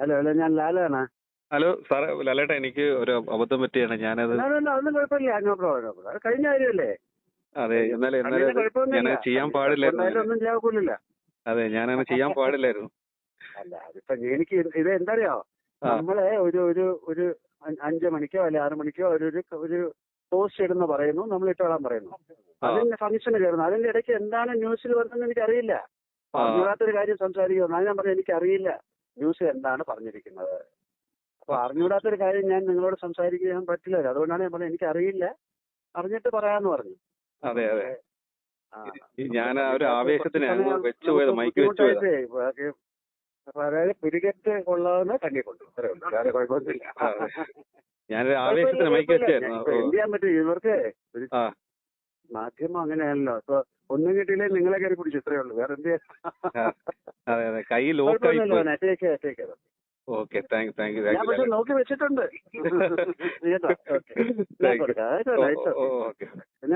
Hello hello ഞാൻ ലാലാണ്. Hello സാറേ ലാലേട്ടാ എനിക്ക് ഒരു അബദ്ധം പറ്റിയാണ്. ഞാനത് അതൊന്നും കുഴപ്പമില്ല. No problem no problem. അത് കഴിഞ്ഞ കാര്യമല്ലേ? അതെ എന്നാലും എന്നാലും. ഞാൻ ചെയ്യാൻ പാടില്ലായിരുന്നു. അതെ ഞാൻ അങ്ങനെ ഞാനങ്ങനെ ചെയ്യാൻ പാടില്ലായിരുന്നു. അല്ല അതിപ്പോ എനിക്ക് ഇത് എന്തറിയോ? നമ്മളെ ഒരു ഒരു ഒരു അഞ്ചു മണിക്കോ അല്ലെ ആറു മണിക്കോ ഒരു ഒരു പോസ്റ്റ് ഇടുന്ന പറയുന്നു. നമ്മൾ ഇട്ടോളാൻ പറയുന്നു. അതിന്റെ ഫംഗ്ഷന് കയറുന്നു അതിന്റെ ഇടയ്ക്ക് എന്താണ് ന്യൂസിൽ വരുന്നത് എനിക്കറിയില്ല. അറിയാത്തൊരു കാര്യം സംസാരിക്കുന്നു അത് ഞാൻ പറഞ്ഞു എനിക്കറിയില്ല. ന്യൂസിൽ എന്താണ് പറഞ്ഞിരിക്കുന്നത്. അപ്പൊ അറിഞ്ഞൂടാത്തൊരു കാര്യം ഞാൻ നിങ്ങളോട് സംസാരിക്കാൻ പറ്റില്ല അതുകൊണ്ടാണ് ഞാൻ പറഞ്ഞത് എനിക്കറിയില്ല. അറിഞ്ഞിട്ട് പറയാന്ന് പറഞ്ഞു. അതെ അതെ. ഞാൻ ആ ഒരു ആവേശത്തിന് കുറച്ച് അങ്ങ് സമയം വെച്ച് പോയത് നമുക്ക് മൈക്ക് വെച്ച് പോയത്. ബുദ്ധിമുട്ടായിട്ടേ, ബാക്കി അപ്പൊ അതായത് പിടികെട്ട് കൊള്ളാവുന്ന കണ്ണി കൊണ്ടു. അത്രേ ഉള്ളൂ. വേറെ കുഴപ്പമൊന്നുമില്ല. ഞാനൊരു ആവേശത്തിന് മൈക്ക് വെച്ചായിരുന്നു എന്ത് ചെയ്യാൻ പറ്റും? ഇവർക്ക്. മാധ്യമം അങ്ങനെയാണല്ലോ. ഇപ്പൊ ഒന്നും കിട്ടിയില്ലേ നിങ്ങളെ കയറി പിടിച്ചു. ഇത്രേ ഉള്ളൂ. വേറെ എന്ത് ചെയ്യാൻ? അതെ അതെ. കൈ lock. Okay thank thank you. ഞാൻ താങ്ക് യു. നോക്കി വെച്ചിട്ടുണ്ട്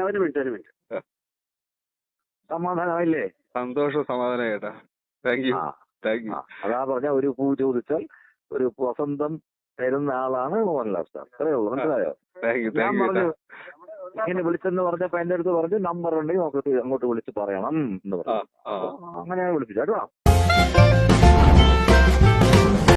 ഒരു മിനിറ്റ് ഒരു മിനിറ്റ്. സമാധാനമായില്ലേ? സന്തോഷം സമാധാനം കേട്ടാ താങ്ക് യു. Thank U. അതാ പറഞ്ഞ ഒരു പൂ ചോദിച്ചാൽ ഒരു വസന്തം തരുന്ന ആളാണ് മോഹൻലാൽ സാർ. അത്രേ ഉള്ളൂ മനസ്സിലായോ? ഞാൻ പറഞ്ഞു ഇങ്ങനെ വിളിച്ചെന്ന് പറഞ്ഞപ്പോ എന്റെ അടുത്ത് പറഞ്ഞു നമ്പർ ഉണ്ടെങ്കിൽ നമുക്ക് അങ്ങോട്ട് വിളിച്ച് പറയണം എന്ന് പറഞ്ഞു. അങ്ങനെയാണ് അങ്ങനെ വിളിപ്പിച്ചു. കേട്ടോ? Bye.